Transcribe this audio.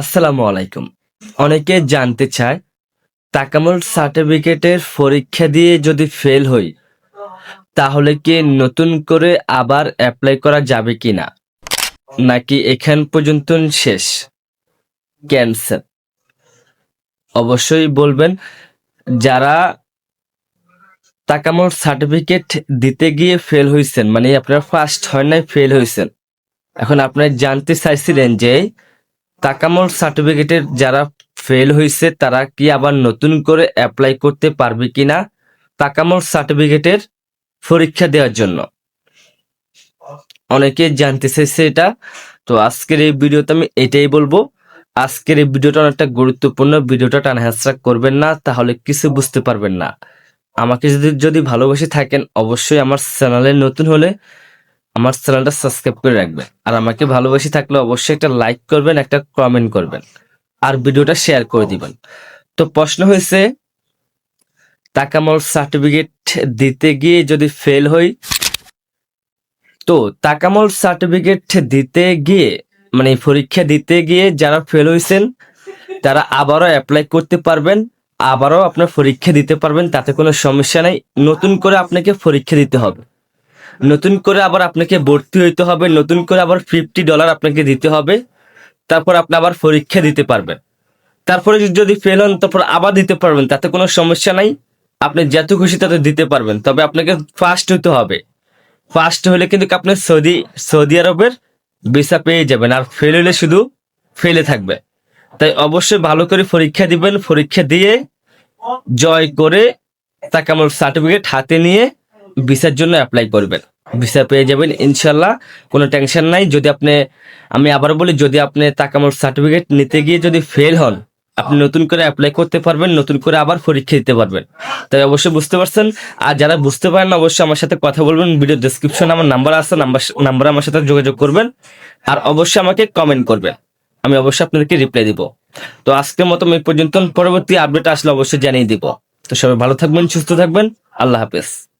আসসালামু আলাইকুম অনেকে জানতে চায়, তাকামুল সার্টিফিকেটের পরীক্ষা দিয়ে যদি ফেল হই, তাহলে কি নতুন করে আবার অ্যাপ্লাই করা যাবে কিনা? নাকি এখান পর্যন্ত শেষ? ক্যান্সার অবশ্যই বলবেন, যারা তাকামুল সার্টিফিকেট দিতে গিয়ে ফেল হয়েছেন মানে আপনারা ফার্স্ট হয় নাই, ফেল হয়েছেন এখন আপনারা জানতে চাইছিলেন যে তাকামল সার্টিফিকেটের যারা ফেল হয়েছে তারা কি আবার নতুন করে অ্যাপ্লাই করতে পারবে কিনা তাকামল সার্টিফিকেটের পরীক্ষা দেওয়ার জন্য? অনেকে জানতে চাইছে এটা। তো আজকের এই ভিডিওতে আমি এটাই বলব। আজকের এই ভিডিওটা অনেকটা গুরুত্বপূর্ণ। ভিডিওটা টানহাসরা করবেন না, তাহলে কিছু বুঝতে পারবেন না। আমাকে যদি যদি ভালোবেসে থাকেন, অবশ্যই আমার চ্যানেলে নতুন হলে আমার চ্যানেলটা সাবস্ক্রাইব করে রাখবেন। আর আমাকে ভালোবাসি থাকলে অবশ্যই একটা লাইক করবেন, একটা কমেন্ট করবেন। আর ভিডিওটা শেয়ার করে দিবেন। তো প্রশ্ন হয়েছে, তাকামল সার্টিফিকেট দিতে গিয়ে যদি ফেল হই, তো তাকামল সার্টিফিকেট দিতে গিয়ে মানে পরীক্ষা দিতে গিয়ে যারা ফেল হয়েছেন তারা আবারও অ্যাপ্লাই করতে পারবেন, আবারও আপনার পরীক্ষা দিতে পারবেন, তাতে কোনো সমস্যা নেই। নতুন করে আপনাকে পরীক্ষা দিতে হবে। নতুন করে আবার আপনাকে ভর্তি হইতে হবে, নতুন করে আবার ফিফটি ডলার আপনাকে দিতে হবে, তারপর আপনি আবার পরীক্ষা দিতে পারবেন। তারপরে যদি ফেল হন, তারপর আবার দিতে পারবেন, তাতে কোনো সমস্যা নাই। আপনি যত খুশি, তাতে দিতে পারবেন। তবে আপনাকে ফার্স্ট হতে হবে। ফার্স্ট হলে কিন্তু আপনি সৌদি সৌদি আরবের ভিসা পেয়ে যাবেন, আর ফেল হলে শুধু ফেলে থাকবে। তাই অবশ্যই ভালো করে পরীক্ষা দিবেন, পরীক্ষা দিয়ে জয় করে তাকে আমার সার্টিফিকেট হাতে নিয়ে ভিসার জন্য অ্যাপ্লাই করবেন। ভিসা পেয়ে যাবেন ইনশাল্লাহ কোনো টেনশন নাই। যদি আপনি, আমি আবার বলি, যদি আপনি তাকামল সার্টিফিকেট নিতে গিয়ে যদি ফেল হন, আপনি নতুন করে অ্যাপ্লাই করতে পারবেন, নতুন করে আবার পরীক্ষা দিতে পারবেন। তাই অবশ্যই বুঝতে পারছেন। আর যারা বুঝতে পারেন অবশ্যই আমার সাথে কথা বলবেন। ভিডিও ডেসক্রিপশনে আমার নাম্বার আছে নাম্বার নাম্বার আমার সাথে যোগাযোগ করবেন। আর অবশ্যই আমাকে কমেন্ট করবেন। আমি অবশ্যই আপনাদেরকে রিপ্লাই দিব। তো আজকের মতো এই পর্যন্ত, পরবর্তী আপডেট আসলে অবশ্যই জানিয়ে দিব। তো সবাই ভালো থাকবেন, সুস্থ থাকবেন। আল্লাহ হাফেজ।